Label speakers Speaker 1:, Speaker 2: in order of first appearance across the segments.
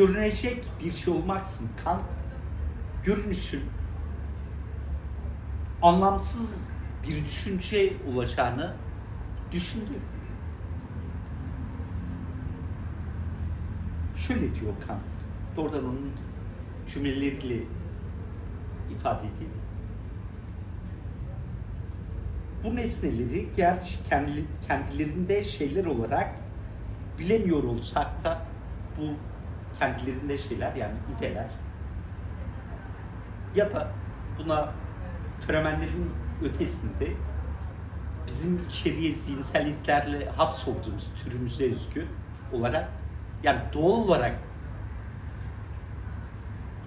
Speaker 1: görünecek bir şey olmaksın Kant görünüşün anlamsız bir düşünce olacağını düşündü. Şöyle diyor Kant, doğrudan onun cümleleriyle ifade edeyim. Bu nesneleri gerçi kendi, kendilerinde şeyler olarak bilemiyor olsak da bu kendilerinde şeyler yani ideler ya da buna fenomenlerin ötesinde bizim içeriye zihinselliklerle hapsolduğumuz türümüze özgü olarak yani doğal olarak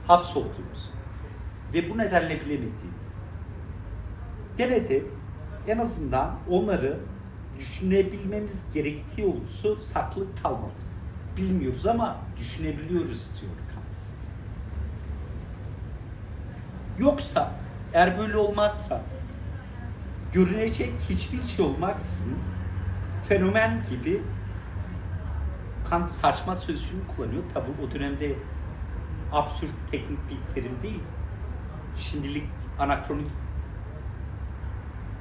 Speaker 1: hapsolduğumuz ve bu nedenle bilemediğimiz gene de en azından onları düşünebilmemiz gerektiği olursa saklı kalmalı. Bilmiyoruz ama düşünebiliyoruz diyor Kant. Yoksa eğer böyle olmazsa görünecek hiçbir şey olmaksızın fenomen gibi Kant saçma sözcüğünü kullanıyor. Tabi o dönemde absürt teknik bir terim değil. Şimdilik anakronik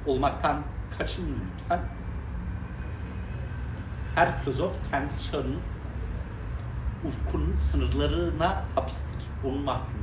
Speaker 1: olmaktan kaçının lütfen. Her filozof kendi çağının ufkunun sınırlarına hapistir. Onun mahkum